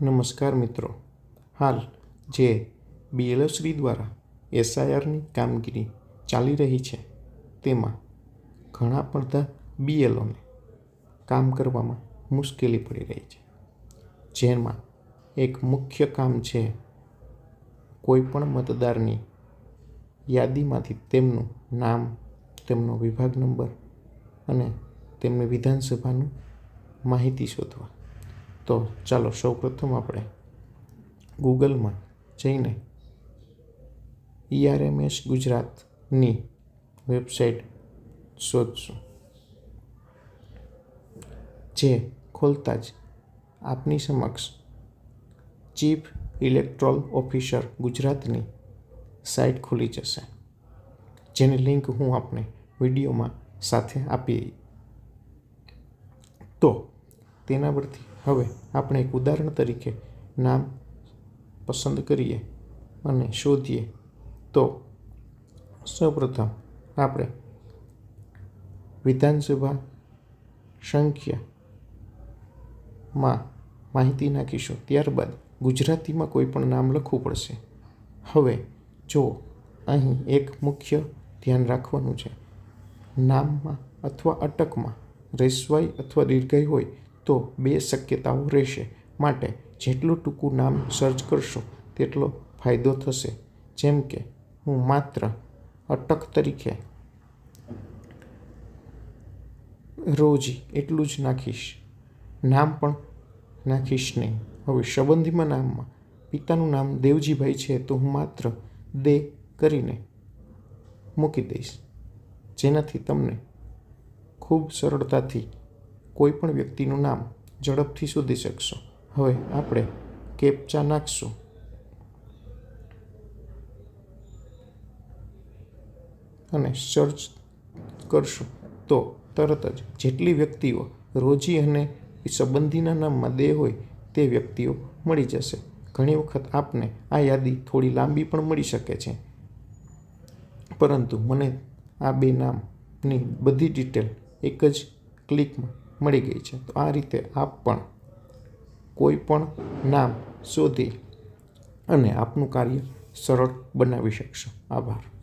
નમસ્કાર મિત્રો. હાલ જે બીએલઓશ્રી દ્વારા એસઆઈઆરની કામગીરી ચાલી રહી છે, તેમાં ઘણા પડતા બીએલઓને કામ કરવામાં મુશ્કેલી પડી રહી છે. જેમાં એક મુખ્ય કામ છે, કોઈપણ મતદારની યાદીમાંથી તેમનું નામ, તેમનો વિભાગ નંબર અને તેમની વિધાનસભાનું માહિતી શોધવા. તો ચાલો સૌપ્રથમ આપણે ગૂગલમાં જઈને ઈઆરએમએસ ગુજરાતની વેબસાઇટ શોધશું. જે ખોલતા જ આપની સમક્ષ ચીફ ઇલેક્ટ્રોલ ઓફિસર ગુજરાતની સાઇટ ખુલી જશે. જેની લિંક હું આપને વિડીયોમાં સાથે આપી તો તેના પરથી હવે આપણે એક ઉદાહરણ તરીકે નામ પસંદ કરીએ અને શોધીએ. તો સૌપ્રથમ આપણે વિધાનસભા સંખ્યામાં માહિતી નાખીશું. ત્યારબાદ ગુજરાતીમાં કોઈ પણ નામ લખવું પડશે. હવે જો અહીં એક મુખ્ય ધ્યાન રાખવાનું છે. નામમાં અથવા અટકમાં રેસવાય અથવા દીર્ઘાઈ હોય તો બે શક્યતાઓ રહેશે. માટે જેટલું ટૂંકું નામ સર્ચ કરશો, તેટલો ફાયદો થશે. જેમ કે, હું માત્ર અટક તરીકે રોજી એટલું જ નાખીશ. નામ પણ નાખીશ નહીં. હવે સંબંધીમાં નામમાં. પિતાનું નામ દેવજીભાઈ છે તો હું માત્ર દે કરીને મૂકી દઈશ. જેનાથી તમને ખૂબ સરળતાથી કોઈ પણ વ્યક્તિનું નામ ઝડપથી શોધી શકશો. હવે આપણે કેપ્ચા નાખશું. અને સર્ચ કરશું. તો તરત જ જેટલી વ્યક્તિઓ રોજી અને સંબંધીના નામમાં દે હોય તે વ્યક્તિઓ મળી જશે. ઘણી વખત આપને આ યાદી થોડી લાંબી પણ મળી શકે છે. પરંતુ મને આ બે નામની બધી ડિટેલ એક જ ક્લિકમાં મળી ગઈ છે. તો આ રીતે આપ પણ કોઈ પણ નામ શોધી અને આપનું કાર્ય સરળ બનાવી શકશો. આભાર.